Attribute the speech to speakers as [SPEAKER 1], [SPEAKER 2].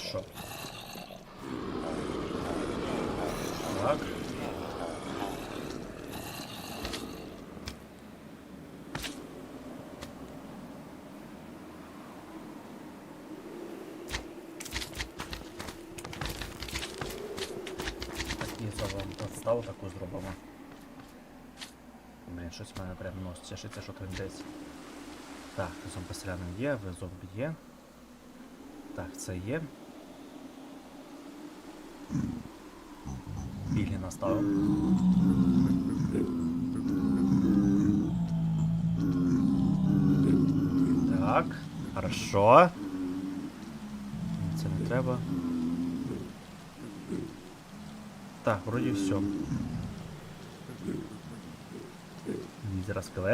[SPEAKER 1] Хорошо. Так. Подставу таку зробимо. Блін, щось в мене прям нос чешиться, що там десь. Так, зомби селянин є, ви зомбі є. Так, це є. Білі наставив. Так, хорошо. Це не треба. Так, вроді все. Зараз скелет.